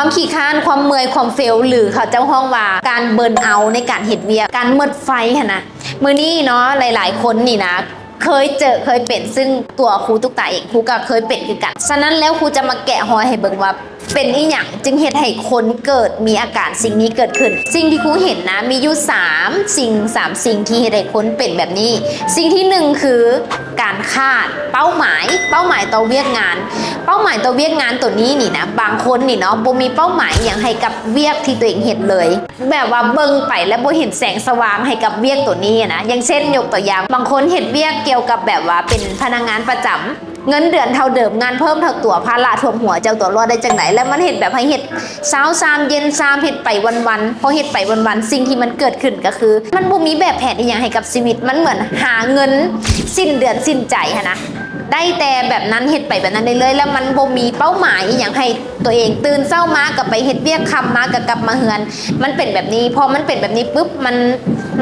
ความขี้ค้านความเมื่อยความเฟลหรือเขาเจ้าห้องว่าการเบิร์นเอาในการเห็ดเวียการเมิดไฟหั่นนะมือนี้เนาะหลาย ๆ คนนี่นะเคยเจอเคยเป็นซึ่งตัวครูตุกตาเองครูก็เคยเป็นคือกันฉะนั้นแล้วครูจะมาแกะหอยให้เบิ่งว่า เป็นอีหยังจึงเหตุให้คนเกิดมีอาการสิ่งนี้เกิดขึ้น สิ่งที่ครูเห็นนะมีอยู่สามสิ่งสามสิ่งที่เหตุให้คนเป็นแบบนี้ สิ่งที่หนึ่งคือการคาดเป้าหมาย เป้าหมายต่อเวียกงาน เป้าหมายต่อเวียกงานตัวนี้นี่นะบางคนนี่เนาะบ่มีเป้าหมายอย่างให้กับเวียกที่ตัวเองเห็นเลย แบบว่าเบิ่งไปแล้วบ่เห็นแสงสว่างให้กับเวียกตัวนี้นะอย่างเช่นยกตัวอย่างบางคนเห็นเวียกเกี่ยวกับแบบว่าเป็นพนักงานประจำ เงินเดือนเท่าเดิมงานเพิ่มเท่าตัวภาระทวมหัวเจ้าตัวรอดได้จังไหน แล้วมันเห็นแบบให้เห็ดเช้าซามเย็นซามเห็ดไปวันๆพอเห็ดไปวันๆสิ่งที่มันเกิดขึ้นก็คือ มันบ่มีแบบแผนอย่างให้กับชีวิตมันเหมือนหาเงินสิ้นเดือนสิ้นใจฮะนะได้แต่แบบนั้นเฮ็ดไปแบบนั้นเรื่อยๆแล้วมันบ่มีเป้าหมายอย่างให้ตัวเองตื่นเช้ามากับไปเฮ็ดเวียกคำมากับกลับมาเฮือน มันเป็นแบบนี้พอมันเป็นแบบนี้ปุ๊บมัน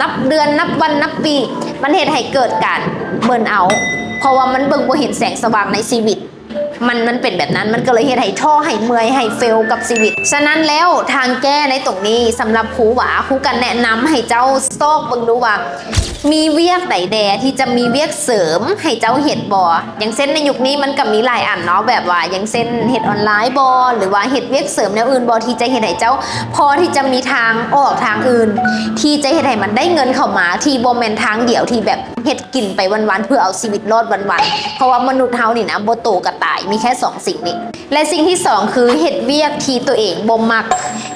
นับเดือนนับวันนับปี มันเฮ็ดให้เกิดการเบิร์นเอา เพราะว่ามันเบิ่งบ่เห็นแสงสว่างในชีวิต มันมันเป็นแบบนั้นมันก็เลยเฮ็ดให้ท้อให้เมื่อยให้เฟลกับชีวิต ฉะนั้นแล้วทางแก้ในตรงนี้สำหรับครูหวาครูกันแนะนำให้เจ้าซอกเบิ่งดูว่ามีเวียกใดแดที่จะมีเวียกเสริมให้เจ้าเห็ดบออย่างเช่นในยุคนี้มันก็มีหลายอันเนาะแบบว่าอย่างเช่นเห็ดออนไลน์บอหรือว่าเห็ดเวียกเสริมแนวอื่นบอที่จะเห็ดให้เจ้า พอที่จะมีทางออกทางอื่น ที่จะเห็ดให้มันได้เงินเข้ามาที่บอมเมนทางเดียวที่แบบ เห็ดกินไปวันๆเพื่อเอาชีวิตรอดวันๆเพราะว่ามนุษย์เฮานี่นะโบโตกระต่ายมีแค่สองสิ่งนี้และสิ่งที่สองคือเห็ดเวียกทีตัวเองบ่มัก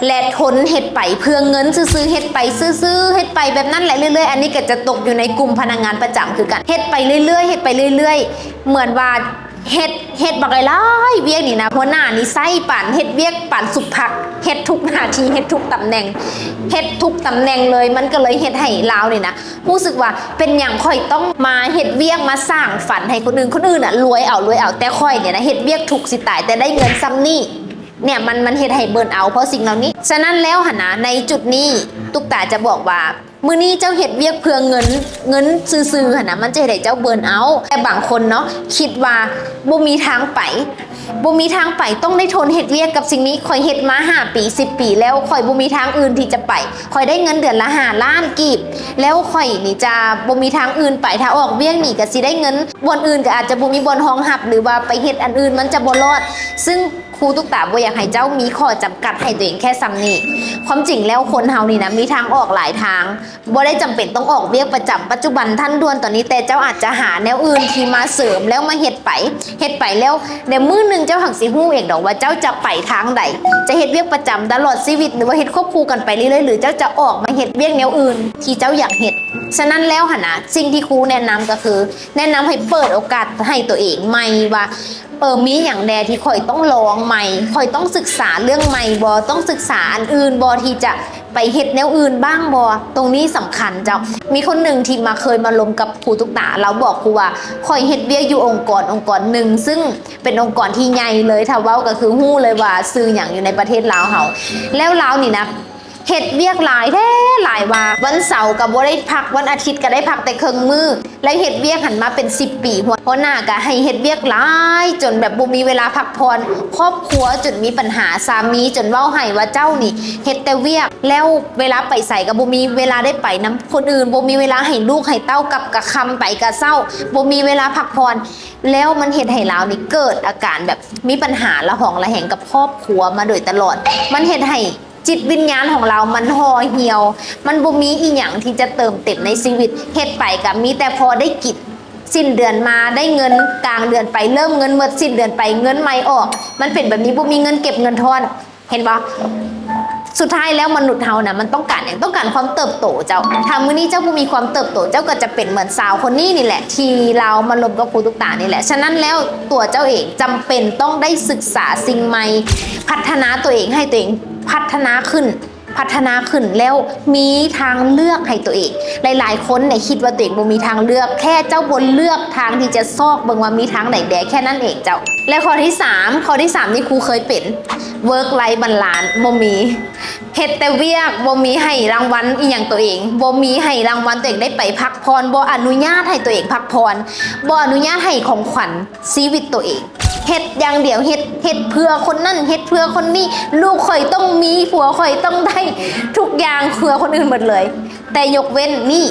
และทนเห็ดไปเพื่อเงินซื้อๆเห็ดไปซื้อๆเห็ดไปแบบนั้นแหละเรื่อยๆ อันนี้ก็จะตกอยู่ในกลุ่มพนักงานประจำคือกันเห็ดไปเรื่อยๆเห็ดไปเรื่อย ๆ เหมือนว่าเห็ด เห็ดบักไรๆเวียกนี่นะหัวหน้านี่ไส้ปั่นเห็ดเวียกปั่นสุกผักเห็ดทุกนาทีเห็ดทุกตำแหน่งเห็ดทุกตำแหน่งเลยมันก็เลยเห็ดให้ลาวนี่นะรู้สึกว่าเป็นอย่างค่อยต้องมาเห็ดเวียกมาสร้างฝันให้คนอื่นคนอื่นอะรวยเอารวยเอาแต่ค่อยเนี่ยนะเห็ดเวียกถูกสิตายแต่ได้เงินซ้ำนี่เนี่ยมันมันเฮ็ดให้เบิร์นเอาเพราะสิ่งเหล่านี้ ฉะนั้นแล้วหนนะในจุดนี้ตุกตาจะบอกว่า มือนี้เจ้าเฮ็ดเวียกเพื่อเงินเงินซื้อๆหนะมันจะเฮ็ดให้เจ้าเบิร์นเอาแต่บางคนเนาะคิดว่าบ่มีทางไปบ่มีทางไปต้องได้ทนเฮ็ดเวียกกับสิ่งนี้คอยเฮ็ดมาห้าปี10ปี แล้วคอยบ่มีทางอื่นที่จะไปคอยได้เงินเดือนละห้าล้านกีบ แล้วคอยนี่จะบ่มีทางอื่นไปถ้าออกเวียกนี่ก็สิได้เงินบนอื่นก็อาจจะบ่มีบนห้องหับ หรือว่าไปเฮ็ดอันอื่นมันจะบ่รอด ซึ่ง ครูตุกตาบ่อยากให้เจ้ามีข้อจำกัดให้ตัวเองแค่ซ้ำนี่ความจริงแล้วคนเฮานี่นะมีทางออกหลายทางบ่ได้จำเป็นต้องออกเวียกประจำปัจจุบันท่านด่วนตอนนี้แต่เจ้าอาจจะหาแนวอื่นที่มาเสริมแล้วมาเฮ็ดไปเฮ็ดไปแล้วเดี๋ยวมื้อหนึงเจ้าหักสิฮู้เองดอกว่าเจ้าจะไปทางใดจะเฮ็ดเวียกประจำตลอดชีวิต หรือว่าเฮ็ดควบคู่กันไปเรื่อยๆหรือเจ้าจะออกมาเฮ็ดเวียกแนวอื่น ที่เจ้าอยากเฮ็ดฉะนั้นแล้วหนนะสิ่งที่ครูแนะนำก็คือ แนะนำให้เปิดโอกาสให้ตัวเองใหม่ว่า เออมีอย่างแดที่ข่อยต้องลองใหม่ข่อยต้องศึกษาเรื่องใหม่บอต้องศึกษาอันอื่นบอที่จะไปเฮ็ดแนวอื่นบ้างบอตรงนี้สำคัญเจ้า มีคนหนึ่งที่มาเคยมาลมกับครูตุกตาเราบอกครูว่าข่อยเฮ็ดเวียอยู่องค์กรองค์กรหนึ่งซึ่งเป็นองค์กรที่ใหญ่เลยถ้าเว้าก็คือฮู้เลยว่าซื้ออย่างอยู่ในประเทศลาวเฮาแล้วลาวนี่นะ เฮ็ดเวียกหลายแท้หลายว่า วันเสาร์กับบ่ได้พักวันอาทิตย์ก็ได้พักแต่เครึ่งมือ แล้วเฮ็ดเวียกหันมาเป็น 10 ปีหัวหัวหน้าก็ให้เฮ็ดเวียกหลาย จนแบบบ่มีเวลาพักผ่อนครอบครัวจนมีปัญหาสามีจนเว้าให้ว่าเจ้านี่เฮ็ดแต่เวียก แล้วเวลาไปใส่ก็บ่มีเวลาได้ไปนํคนอื่นบ่มีเวลาให้ลูกให้เต้ากับกะคำไปกะเศร้าบ่มีเวลาพักผ่อนแล้วมันเฮ็ดให้เรานี่เกิดอาการแบบมีปัญหาละหองละแหงกับครอบครัวมาโดยตลอด มันเฮ็ดให้ จิตวิญญาณของเรามันห่อเหี่ยว มันบ่มีอีหยังที่จะเติมเต็มในชีวิตเฮ็ดไปกับมีแต่พอได้กิจสิ้นเดือนมาได้เงินกลางเดือนไปเริ่มเงินเมื่อสิ้นเดือนไปเงินไม่ออก มันเป็นแบบนี้บ่มีเงินเก็บเงินทอน เห็นปะสุดท้ายแล้วมนุษย์เฮานะมันต้องการอย่างต้องการความเติบโตเจ้าทามื้อนี้เจ้าผู้มีความเติบโตเจ้าก็จะเป็นเหมือนสาวคนนี้นี่แหละ ที่เรามาลมกับครูตุกตานี่แหละ ฉะนั้นแล้วตัวเจ้าเองจำเป็นต้องได้ศึกษาสิ่งใหม่ พัฒนาตัวเองให้ตัวเอง พัฒนาขึ้น พัฒนาขึ้นแล้วมีทางเลือกให้ตัวเอง หลาย ๆ คนเนี่ยคิดว่าตัวเองบ่มีทางเลือก แค่เจ้าบนเลือกทางที่จะซอกเบิ่งว่ามีทางไหนแดแค่นั้นเองเจ้า และข้อที่ 3 ข้อที่ 3 นี่ครูเคยเป็น work life balance บ่มีเฮ็ดแต่เวียกบ่มีให้รางวัลอีหยังตัวเองบ่มีให้รางวัลตัวเองได้ไปพักผ่อนบ่อนุญาตให้ตัวเองพักผ่อนบ่อนุญาตให้ของขวัญชีวิตตัวเอง เฮ็ดอย่างเดียวเฮ็ดเฮ็ดเพื่อคนนั่นเฮ็ดเพื่อคนนี้ลูกข่อยต้องมีผัวข่อยต้องได้ทุกอย่างเพื่อคนอื่นหมดเลย แต่ยกเว้นนี่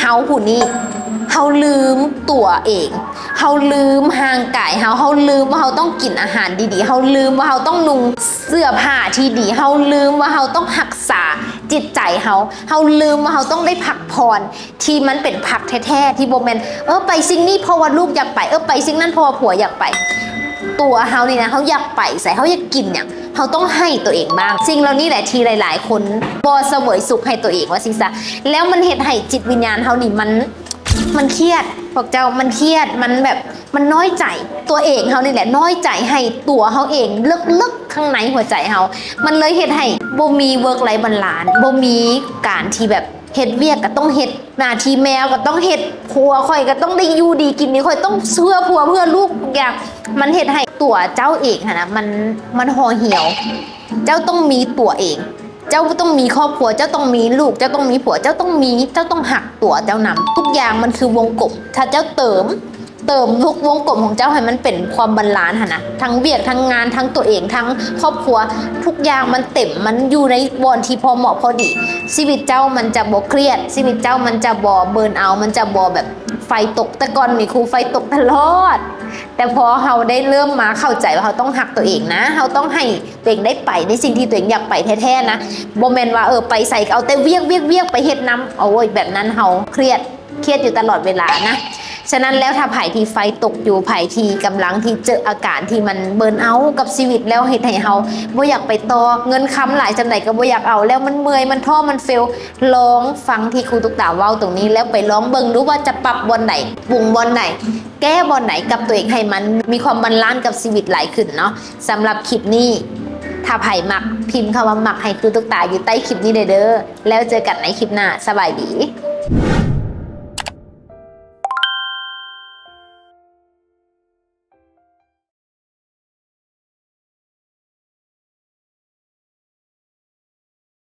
เฮาผู้นี้เฮาลืมตัวเอง เฮาลืมห่างกายเฮา เฮาลืมว่าเฮาต้องกินอาหารดีๆ เฮาลืมว่าเฮาต้องนุ่งเสื้อผ้าที่ดี เฮาลืมว่าเฮาต้องรักษาจิตใจเฮา เฮาลืมว่าเฮาต้องได้พักผ่อนที่มันเป็นพักแท้ๆที่โบแมนเออไปสิ่งนี้เพราะว่าลูกอยากไป เออไปสิ่งนั้นเพราะว่าผัวอยากไป ตัวเฮานี่นะเขาอยากไปใส่เขาอยากกินเนี่ยเขาต้องให้ตัวเองบ้าง สิ่งเหล่านี้แหละที่หลาย ๆ คนบอเสวยสุขให้ตัวเองว่าสิซะแล้วมันเหตุให้จิตวิญญาณเฮานี่มันมันเครียดพวกเจ้ามันเครียดมันแบบมันน้อยใจตัวเองเฮานี่แหละน้อยใจให้ตัวเฮาเองลึกๆข้างในหัวใจเฮามันเลยเหตุให้บ่มีเวิร์กไลฟ์บาลานซ์บ่มีการที่แบบ เฮ็ดเวียกก็ต้องเฮ็ดหน้าที่แมวก็ต้องเฮ็ดผัวข่อยก็ต้องได้อยู่ดีกินนี่ข่อยต้องเพื่อผัวเพื่อลูกทุกอย่างมันเฮ็ดให้ตัวเจ้าเองหั้นนะมันมันห่อเหี่ยว เจ้าต้องมีตัวเอง เจ้าต้องมีครอบครัว เจ้าต้องมีลูก เจ้าต้องมีผัว เจ้าต้องมี เจ้าต้องหักตัวเจ้านำทุกอย่างมันคือวงกลมถ้าเจ้าเติม เติมทุกวงกลมของเจ้าให้มันเป็นความบรรลานซ์นะทั้งเวียกทั้งงานทั้งตัวเองทั้งครอบครัวทุกอย่างมันเต็มมันอยู่ในบอนที่พอเหมาะพอดี ชีวิตเจ้ามันจะบ่เครียด ชีวิตเจ้ามันจะบ่เบิร์นเอา มันจะบ่แบบไฟตกแต่ก่อนนี่ครูไฟตกตลอด แต่พอเราได้เริ่มมาเข้าใจว่าเราต้องหักตัวเองนะเราต้องให้ตัวเองได้ไปในสิ่งที่ตัวเองอยากไปแท้ๆนะโบแมนว่าเออไปใส่เอาแต่เวียกเวียกเวียกไปเฮ็ดน้ำโอ้ยแบบนั้นเราเครียดเครียดอยู่ตลอดเวลานะ ฉะนั้นแล้วถ้าไผ่ที่ไฟตกอยู่ไผ่ที่กำลังที่เจออาการที่มันเบิร์นเอากับชีวิตแล้วเฮ็ดให้เฮาบ่อยากไปต่อเงินค้ำหลายจำไหนก็บ่อยากเอาแล้วมันเมื่อยมันท้อมันเฟลลองฟังที่ครูตุ๊กตาเว้าตรงนี้แล้วไปลองเบิ่งดูว่าจะปรับบอนไหนปรุงบอนไหน แก้บอนไหนกับตัวเองให้มันมีความบาลานซ์กับชีวิตหลายขึ้นเนาะสำหรับคลิปนี้ถ้าไผ่มักพิมพ์คำว่ามักให้ครูตุ๊กตาอยู่ใต้คลิปนี้เด้อแล้วเจอกันในคลิปหน้าสบายดี